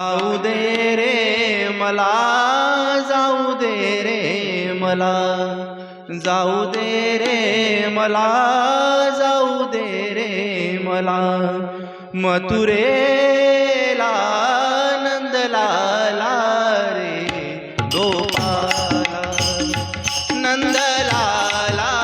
जाऊ दे रे मला जाऊ दे रे मला. जाऊ दे रे मला जाऊ दे रे मला. मथुरेला नंदलाला रे गोपाला नंदलाला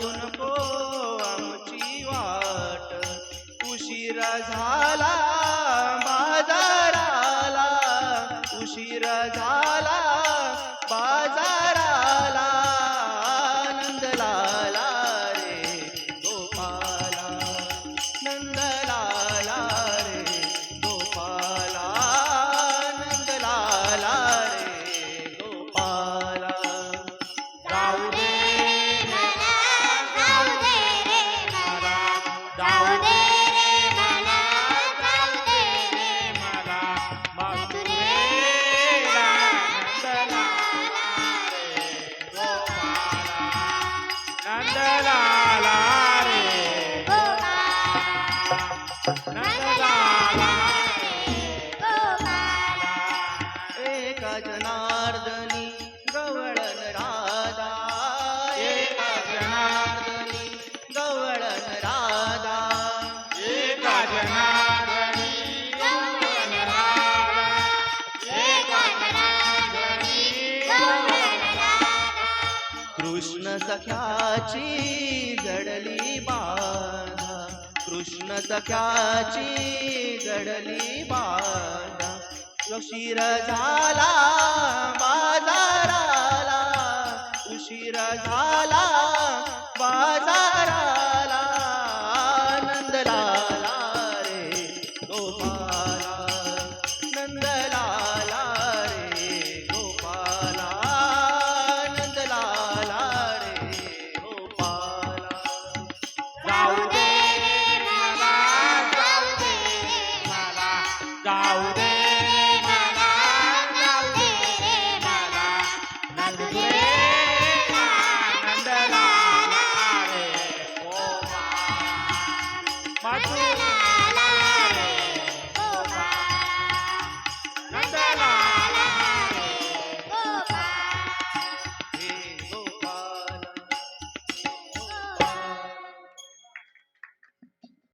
पाहू नको आमची वाट. उशिरा झाला जनार्दनी गवळण राधा। एका जनार्दनी राधा। एका जनार्दनी गवळण राधा। एका जनार्दनी गवळण राधा। कृष्ण सख्याची जडली बाधा। कृष्ण सख्याची जडली बाधा। उशीर झाला बाजाराला. उशीर झाला बाजाराला. आनंद लाला रे गोपाला नंद